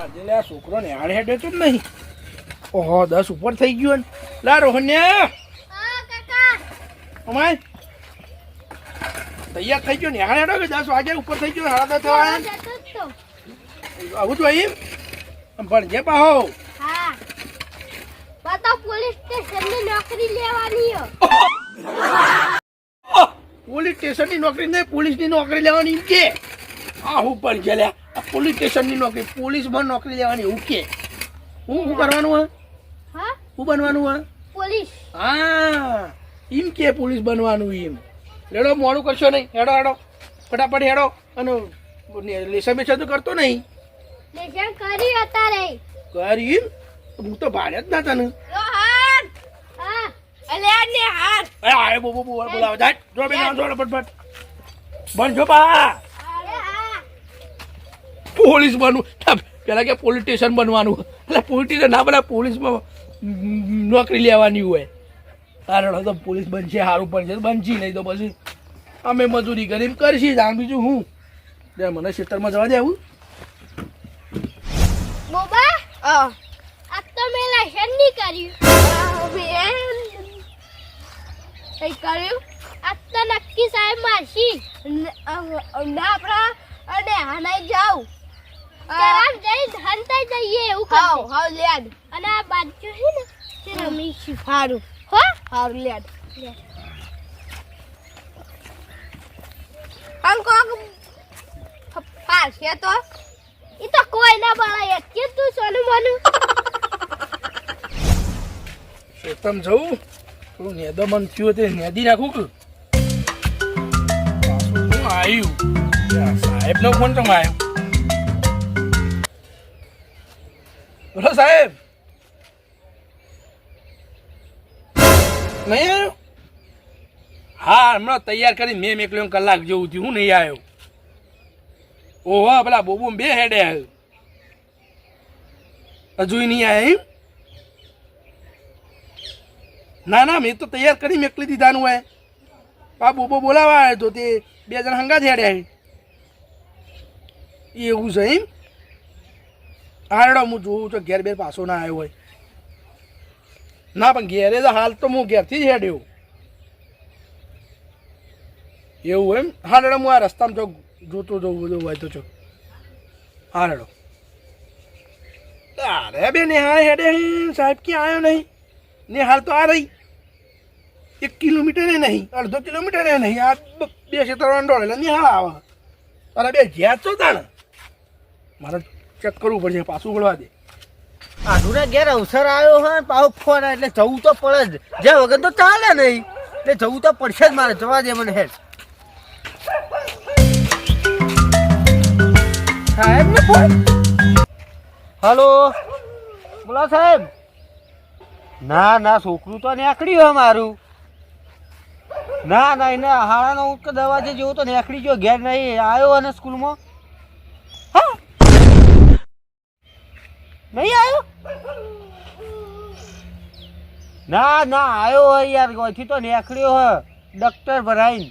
આ છોકરો ને હાડ હેડે તો જ નહીં. ઓહો દસ ઉપર થઈ ગયો ને લા રોહન ને અમાય. તૈયાર થઈ ગયો ને હાડ હેડો કે દસ વાગે ઉપર થઈ ગયો હાડા દસ થવા જતો જ તો. આવું તો અહીં પણ જે પાહો. હા. પોલીસ સ્ટેશનની નોકરી લેવાની પોલીસ પોલીસ સ્ટેશનની નોકરી નહીં પોલીસની નોકરી લેવાની કે આ હું પણ લ્યા. આ પોલીસ સ્ટેશનની નોકરી પોલીસમાં નોકરી લેવાની એવું કે હું શું કરવાનું હે હા શું બનવાનું હા પોલીસ હા એમ કે પોલીસ બનવાનું એમ લેડો મોડું કરશો નહીં હેડો હેડો ફટાફટ હેડો અને લેસન બેસન તો કરતો નહીં લેસન કરી અત્યારે કરી હું તો ભાડે જ ના તને બોલાવ જાય જો બે જો ફટફટ બન જો બા અરે હા પોલીસ બનવું પેલા કે પોલીસ સ્ટેશન બનવાનું. એટલે પોલિટિશિયન ના બધા પોલીસમાં નોકરી લેવાની હોય. કારણ તો પોલીસ બનશે સારું તો બનશી નહીં તો પછી અમે મજૂરી કરીને કરશી જ આમ બીજું હું? લે મને ખેતરમાં જવા દેવું બોબા આ તો મેં લેશન નહીં કર્યું. આ તો નક્કી સાહેબ માસી ના આપણા અને હાનાઈ જાવ આરામ જઈ હંતાઈ જઈએ એવું કરશે હાવ લેડ. અને આ બાજુ છે ને તે રમીશું હારું. હો? હારું લેડ. અંકો પારશે તો? એ તો કોઈ ના બળાય કે તું સોનું મોનું. શેતમ જવું થોડું નેદો મન થયું તે નેદી રાખું કે? આવ્યું સાહેબ નો ફોન તો આવ્યો બોલો સાહેબ. નહીં આવ્યો? હા, હમણાં તૈયાર કરી મેં મેકલ્યો કલાક જેવું થયું, હું નહીં આવ્યો. ઓહો પેલા બોબુ બે હેડે આવ્યો. હજુ નહીં આવ્યા એમ? ના ના, મેં તો તૈયાર કરી મેકલી દીધાનું હોય આ બોબો બોલાવા આવ્યો તો તે બે જણ હંગા હેડ્યા છે એવું છે એમ? હારડો હું જોઉં તો ઘેર બેર પાછો ના આવ્યો હોય. ના પણ ઘેરે તો હાલ તો હું ઘેરથી જ હેડ્યો. એવું એમ? હારડો હું આ રસ્તામાં જો જોતો જવું બધું હોય તો છો. હારડો અરે બે નિહાળ હેડે હે, સાહેબ ક્યાં આવ્યો નહીં? નિહાળ તો આ રહી. એક કિલોમીટર નહીં અડધો કિલોમીટર નહીં આ બ- ક્ષેત્ર એટલે નિહાળ આવે. અરે બે જ્યાં છો તાણ. મારે ચેક કરવું પડશે, પાછું વળવા દે. આધુના ઘેર અવસર આવ્યો હોય પાછો ફોન એટલે જવું તો પડે જ. જે વગર તો ચાલે નહીં. એટલે જવું તો પડશે જ મારે, જવા દે મને હેડ. સાહેબ ને હલો? બોલો સાહેબ. ના ના, છોકરું તો નીકળ્યું હોય મારું. ના ના, એને હાડાનો ઉટક દવા છે જેવું તો નીકળી ગયો, ઘેર નહીં, આવ્યો અને સ્કૂલમાં હા નહીં આવ્યો? ના ના, આવ્યો હોય યાર ઓછી તો નીકળ્યો હોય ડૉક્ટર ભરાઈને.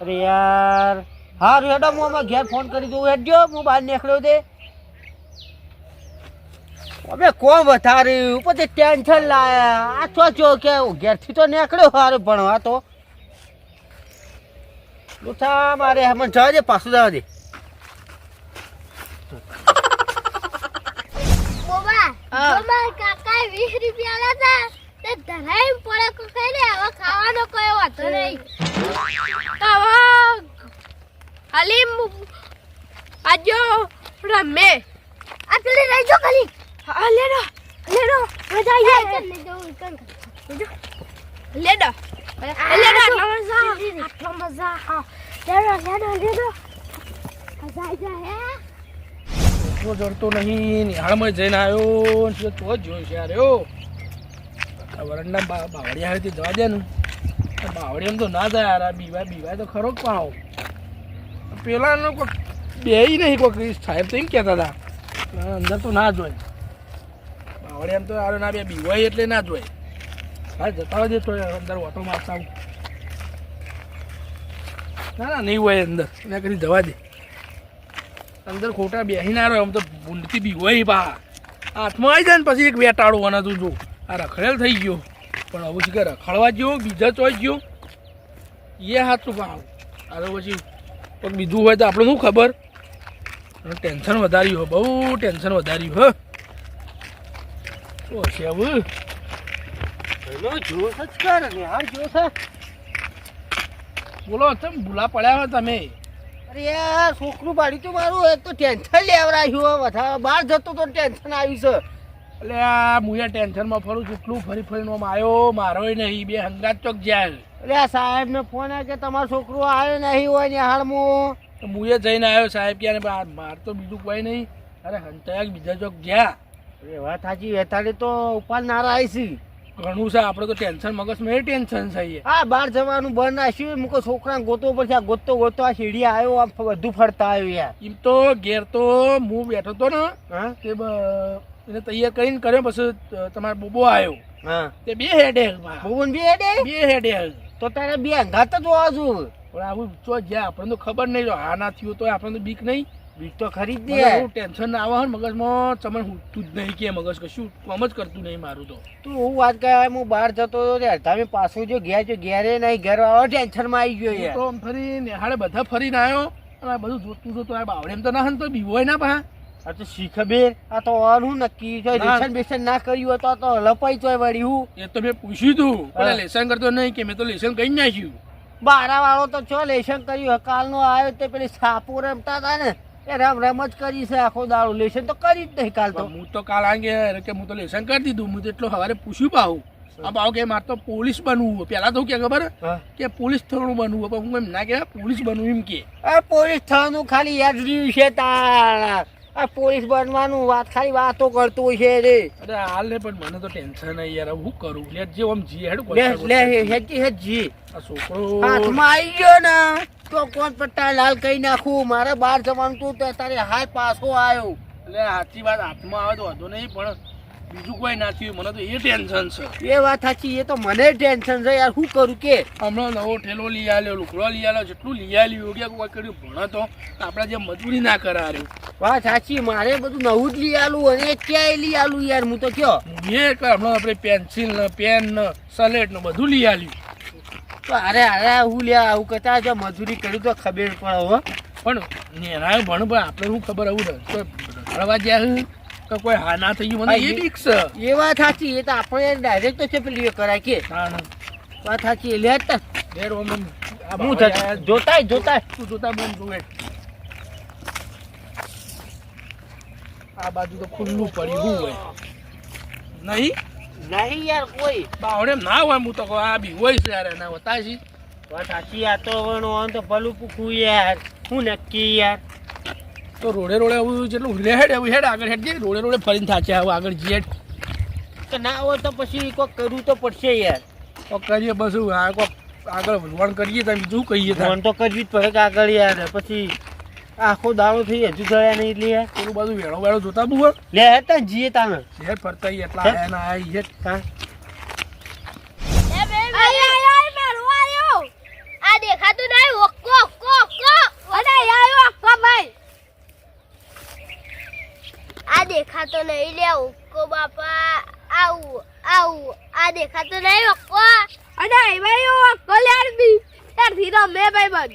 અરે યાર, હારું હેડો, હું આમાં ઘેર ફોન કરી દઉં. હેડજો, હું બહાર નીકળ્યો તે. અમે કોણ વધાર્યું, પછી ટેન્શન લાયા. આ છો છો કે ઘેરથી તો નીકળ્યો સારું ભણવા તો. મારે, હમણાં જવા દે, પાછું જવા દે. બોબા હા. મારા કાકાએ વીસ રૂપિયા આલ્યા હતા તે ધરાઈ પડે કો ને હવે ખાવાનો કોઈ વાંધો નહીં. હવે હાલી આજો રમે. આ રહેજો ખાલી. હા લેડો લેડો મજા આવી જાય. લેડો લેડો આટલો મજા. આટલો મજા હા. લેડો લેડો લેડો મજા આવી જાય તો જડતો નહીં, નિહાળમાં જઈને આવ્યો તો જોયું છે યાર વરંડા બા, બાવળિયા હારે જવા દે ને. બાવળિયામાં તો ના જાય યાર બીવાય બીવાય તો ખરો જ પાવ પેલાનો કોઈ બે નહીં કોઈ સાહેબ તો એમ કહેતા હતા. અંદર તો ના જોય. બાવળિયામાં તો યાર ના બે, બીવાય એટલે ના જોય. હા, જતા હોય તો અંદર ઓટો મારતા ના ના, નહીં હોય અંદર. એના કરી જવા દે. અંદર ખોટા બેસી ના રહ્યો આમ તો ભૂંડતી બી હોય પા હાથમાં આવી જાય ને પછી એક વેટાળો અને તું જો. આ રખડેલ થઈ ગયો. પણ હવે શું કે રખડવા ગયો બીજા ચોઈ ગયો. એ હાથું ભાવ અરે પછી કોઈક બીજું હોય તો આપણે શું ખબર? ટેન્શન વધાર્યું હોય બહુ ટેન્શન વધાર્યું હો શું હશે હવે? બોલો તમે ભૂલા પડ્યા હોય તમે. અરે છોકરું પાડ્યું તું મારું એક તો ટેન્શન લેવરાયું વધારે. બહાર જતો તો ટેન્શન આવ્યું છે. એટલે આ મુયા ટેન્શનમાં ફરું છું એટલું ફરી ફરીને આવ્યો મારોય નહીં બે હંગાત ચોક જાય એટલે આ સાહેબને ફોન આવ્યો કે તમારો છોકરો આવ્યો નહીં હોય ને તો મુએ જઈને આવ્યો સાહેબ કે માર તો બીજું કોઈ નહીં. અરે હંતાયા બીજા ચોક ગયા અરે વાત સાચી વેતાળી તો ઉપાલ નારા આવી ઘણું છે આપણે તો ટેન્શન મગજમાં એ ટેન્શન છે આ બહાર જવાનું બંધ નાખ્યું મૂકો છોકરાને ગોતો પડશે. આ ગોતો ગોતો આ સીડી આવ્યો આમ બધું ફરતા આવ્યો યાર. એમ તો ઘેર તો હું બેઠો તો ને હા? તે એને તૈયાર કરીને કર્યો પછી તમારો બોબો આવ્યો. હા. તે બે હેડે બોબો બી. હેડે? બે હેડે તો તારે બે અંગાત જ હોવા છું પણ આવું જો જ્યાં આપણને તો ખબર નહીં જો હા ના થયું તો આપણને તો બીક નહીં. બીક તો ખરી જ ને એવું ટેન્શન ના આવે મગજમાં તમને હુંતું જ નહીં કે મગજ કશું કામ જ કરતું નહીં મારું તો. તું હું વાત કહે હું બહાર જતો હતો ત્યારે તમે પાછું જો ગયા જો ઘેરે નહીં ઘર આવો ટેન્શનમાં આવી ગયો હું યાર. તો આમ ફરી નિહાળે બધા ફરીને આવ્યો અને આ બધું જોતું જોતું આ બાવડે એમ તો ના હન તો બીવો ના પા આ તો શીખ બેન આ તો હું નક્કી છે. લેસન બેસન ના કર્યું હોય તો આ તો લપાઈ ચોય વળી હું. એ તો મેં પૂછ્યું તું પણ લેસન કરતો નહીં કે મેં તો લેસન કઈ નાખ્યું. બારા વાળો તો છો લેસન કર્યું કાલનો આવ્યો તે પેલી સાપુ રમતા હતા ને. એ રમ રમ જ કરી છે આખો દાડો લેશન તો કરી જ નહીં કાલ તો. હું તો કાલ આંગે કે હું તો લેશન કરી દીધું. હું એટલો સવારે પૂછ્યું પાહું આ બાવ કે મારે તો પોલીસ બનવું પેલા તો કે ખબર? કે પોલીસ થવાનું બનવું પણ હું એમ ના કે પોલીસ બનવું એમ કે. પોલીસ થવાનું ખાલી યાદ રહ્યું છે તારા. આ પોલીસ બનવાનું વાત ખાલી વાતો કરતો છે રે અરે હાલ ને પણ મને તો ટેન્શન નહીં યાર. હું કરું? લે જે આમ જી હેડ લે લે હેજી હેજી આ છોકરો હાથમાં આવી ગયો ને તો કોણ પટ્ટા લાલ કહી નાખું? મારે બહાર જવાનું તું તારે હાલ પાછો આવ્યો. એટલે સાચી વાત હાથમાં આવે તો વાંધો નહીં પણ બીજું કોઈ ના થયું મને તો એ ટેન્શન છે. એ વાત સાચી એ તો મને ટેન્શન છે યાર શું કરું કે? હમણાં નવો ઠેલો લઈ આવ્યો લુકડો લઈ આવ્યો જેટલું લઈ આવ્યું કે કોઈ કર્યું ભણે તો. આપણે જે મજૂરી ના કરાર્યું. વાત સાચી મારે બધું નવું જ લઈ આલું અને ક્યાંય લઈ આલું યાર હું તો કયો? એ હમણાં આપણે પેન્સિલ ને પેન ને સલેટ ને બધું લઈ આવ્યું તો અરે અરે હું લ્યા આવું કરતા જો મજૂરી કરી તો ખબર પડે હો. પણ નેરાય ભણ પણ આપણે શું ખબર આવું તો રખડવા ગયા કે કોઈ હા ના થઈ ગયું? મને એ બીક છે. એ વાત સાચી એ તો આપણે ડાયરેક્ટ તો છે પેલી કરાય કે. વાત સાચી લે જ ઘેર ઓમ ઓમ આ હું બાવળિયા જોતાય જોતાય. તું જોતા બોમ જોવે. આ બાજુ તો ખુલ્લું પડ્યું હોય. નહીં? નહીં યાર કોઈ. બાવડે ના હોય હું તો આ બી હોય છે યાર એના વતાશી વાત સાચી આ તો હવે તો ભલું પૂખું યાર. હું નક્કી યાર. તો રોડે રોડે આવું જેટલું હેડ એવું હેડ આગળ હેડ જઈએ રોડે રોડે ફરીને થાચે આવું આગળ જઈએ. તો ના હોય તો પછી કોઈક કરવું તો પડશે યાર. કોક કરીએ બસ આ કોક આગળ વણ કરીએ તો શું કહીએ વણ તો કરવી જ પડે આગળ યાર પછી આખો દાડો થઈ હજુ થયા નહીં એટલે યાર. પેલું બધું વેળો વેળો જોતા બહુ લે હેતા જીએ તાને હેડ ફરતા એટલા ના આયા હેડ હા આય આય આય મારો આયો આ દેખાતું નહીં ઓક્કો ઓક્કો ઓક્કો અને આયો ઓક્કો ભાઈ આ દેખાતો નહીં. લે ઓક્કો બાપા આવું આવું. આ દેખાતો નહીં ઓક્કો અને ભાઈ ઓક્કો લેર બી. તારથી રમે ભાઈ બન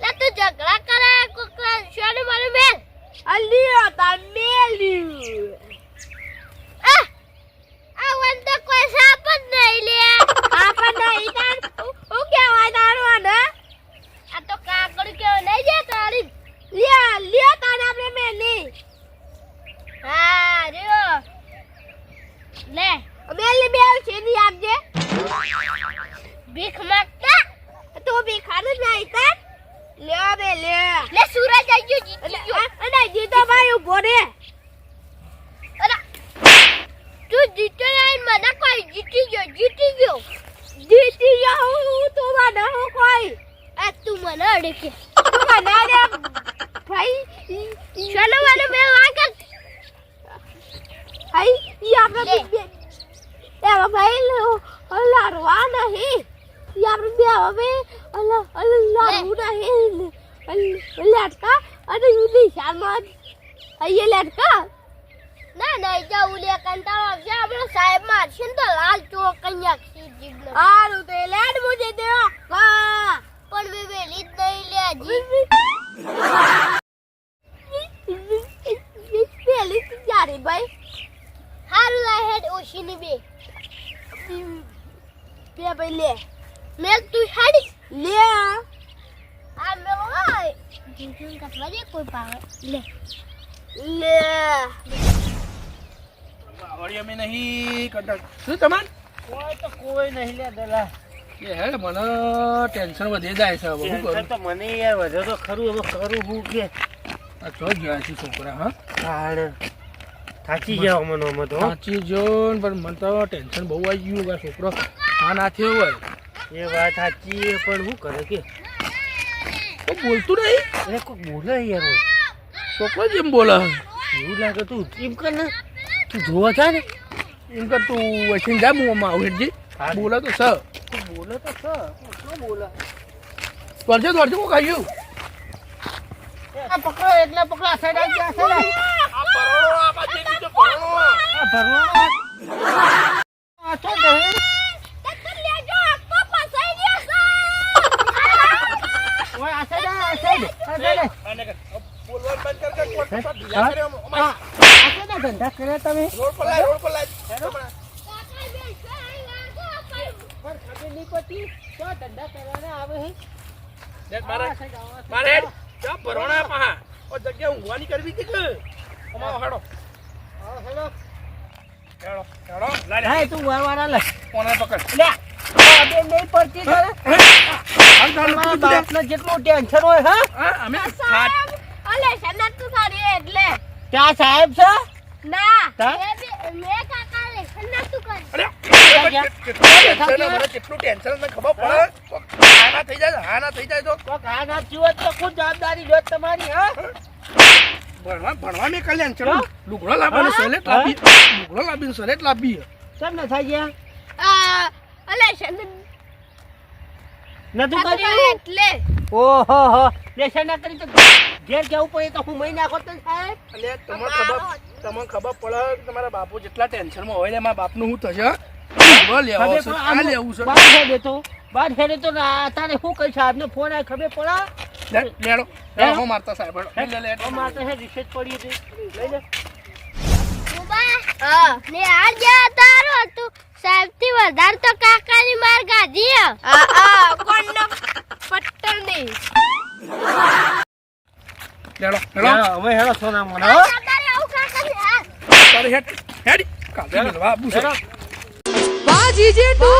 લે તું ઝઘડા કરે કોકલા શોને મારું મેલ અલી તાર મેલ્યું આ આ વન તો કોઈ સાપ જ નહીં લે સાપ જ નહીં તાર હું કહેવાય તારું ને આ તો કાકડ કેવો નહીં જે તારી લે લે તાર આપણે મેલી હા રહ્યો લે મેલી બે છે ની આપજે ભીખ માંગતા તું ભીખાનું જ નહીં તાર લે બે લે લે સૂરજ આવી ગયો જીતી ગયો અને જીતો ભાઈ ઊભો રે અરે તું જીત્યો નહીં મને કોઈ જીતી ગયો જીતી ગયો જીતી ગયો હું તો મને હું કોઈ આ તું મને અડે કે તું મને અડે ભાઈ ચલો મને બે વાગત ભાઈ ઈ આપણે બે એ ભાઈ લડવા નહીં હવે અલ અલ લડવું અને સુધી શામાં અહીંયા લટકા ના ના જાવ લે કંટાળો આવશે. આપણો સાહેબ મારશે તો લાલ ચોક કન્યા હારું તે લેટ મુજે દેવો હા પણ વેલી જ નહીં લે જી જ ભાઈ? હારું લા ઓછી ની બે. બે ભાઈ લે. મેલ તું હેડ. લે. આ મેલ હોય જીજુન કટવા દે કોઈ પાવે લે. લે. અમે નહીં કરતા શું તમાર? કોઈ તો કોઈ નહીં લે દલા. એ હે મને ટેન્શન વધે જાય છે હવે શું કરું તો મને યાર વધે તો ખરું હવે કરું હું કે? આ તો ગયા છે છોકરા હા? તાણ થાકી જાવ મને અમે તો થાકી જો ને પણ મને તો ટેન્શન બહુ આવી ગયું છોકરો. આ ના થયો હોય. એ વાત સાચી પણ શું કરે કે? તો બોલતું નહીં? એ કોઈ બોલે યાર. છોકરો જ એમ બોલે. એવું લાગે તું એમ કર ને. તું જોવા થાય ને. એમ કર તું વસીને જા આવું હેડજી. હા. બોલે તો સ તું બોલે તો છે. શું બોલે? દોડશે દોડશે કોઈ ખાયું પકડો એટલે પકડો આ સાઈડ આવી સાઈડ આ ભરણો આ બાજુ બીજો ભરણો આ ભરવા આ તો ગહે. ઓય આ સાઈડ આ, આ સાઈડ આ સાઈડ આને કર. બોલવાનું બંધ કર, કર, કોટ, કોટ, ઢીલા હા? કરે આમ, આમ. આ આ શેના ધંધા કર્યા તમે? રોડ પર લાય, રોડ પર લાય. નહીં પડતી તો ધંધા કરવાના આવે હે દેખ મારે મારે હેડ. જા ભરણા ઓ જગ્યા ઊંઘવાની કરવી હતી કે? અમારો હેડો. હા હેડો હેડો. લાય લે. તું વારવાના લે કોને પકડ? લે. આ બે નહીં પડતી બાપને જેટલું ટેન્શન હોય હા? હા, અમે સાત- અલે સનત તું સારી એટલે. ત્યાં સાહેબ છે? ના? મેં બી- મેં કાકા લે સનત તું કર કેટલું ટેન્શન મને કેટલું ટેન્શન છે, મને ખબર પડે. હા ના થઈ જાય હા ના થઈ જાય તો. ઘા ના જીવત તો ખુદ જવાબદારી જો તમારી હા? ભણવા ભણવા મેં કલ્યાણ ચલો હા? લુગડો લાવવાનો હા? સલેટ લાવી લુગડો લાવીને સલેટ લાવી કેમ ન થઈ ગયા? આ, અલે સનત નતું કર્યું? એટલે. ઓહો હો. લેશન ના કરી તો ઘેર જવું પડે તો હું મહી નાખો તો સાહેબ. એટલે તમને ખબર તમને ખબર પડે કે તમારા બાપુ જેટલા ટેન્શનમાં હોય ને મારા બાપનું શું થશે? આ લેવું છે બાર હેડે તો બાર હેડે તો તારે શું કહી સાહેબ ફોન આવે ખબર પડે? લે, લેડો લેડો મારતા સાહેબ લે, લે, પડી હતી. લઈ ને આ જ્યાં તારો હતું સાહેબથી વધારે તો કાકાની માર ગાધી આ આ કોણ પટ્ટર નહીં લેડો લેડો. હવે હેડો સોના મને. તારે હેડ હેડ. કાલે આવું છે હેડો. બાજી જેટુ